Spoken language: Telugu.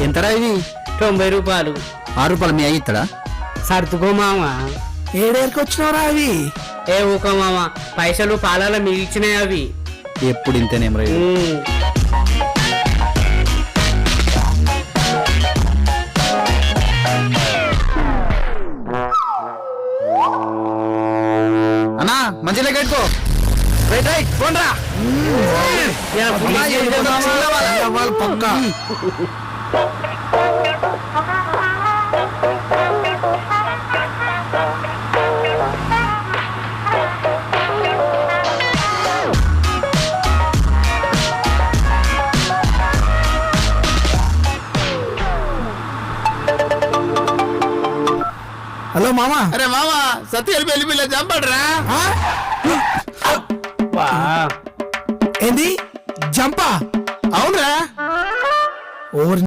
ఎంతరా ఇది? తొంభై రూపాయలు. ఆరు రూపాయలు మీ అయ్యిత్తడా సర్దుకో మామ. ఏడేరికి వచ్చినవరా అవి? ఏ ఊకో మామ పైసలు పాలాల మిగిల్చినాయి అవి. ఎప్పుడు ఇంతేనేం రా ఇది. ఉమ్. అన్నా మంచిగా కట్టుకో. రైట్ రైట్ పోండ్రా ఇలా పులిస్ చేసే మామ. వాళ్ళు పక్క. హలో మామా. అరే మామా సత్యాలు పెళ్ళి పిల్ల చంపడరా. ఏంది? జంపా? అవునరా. ఓరి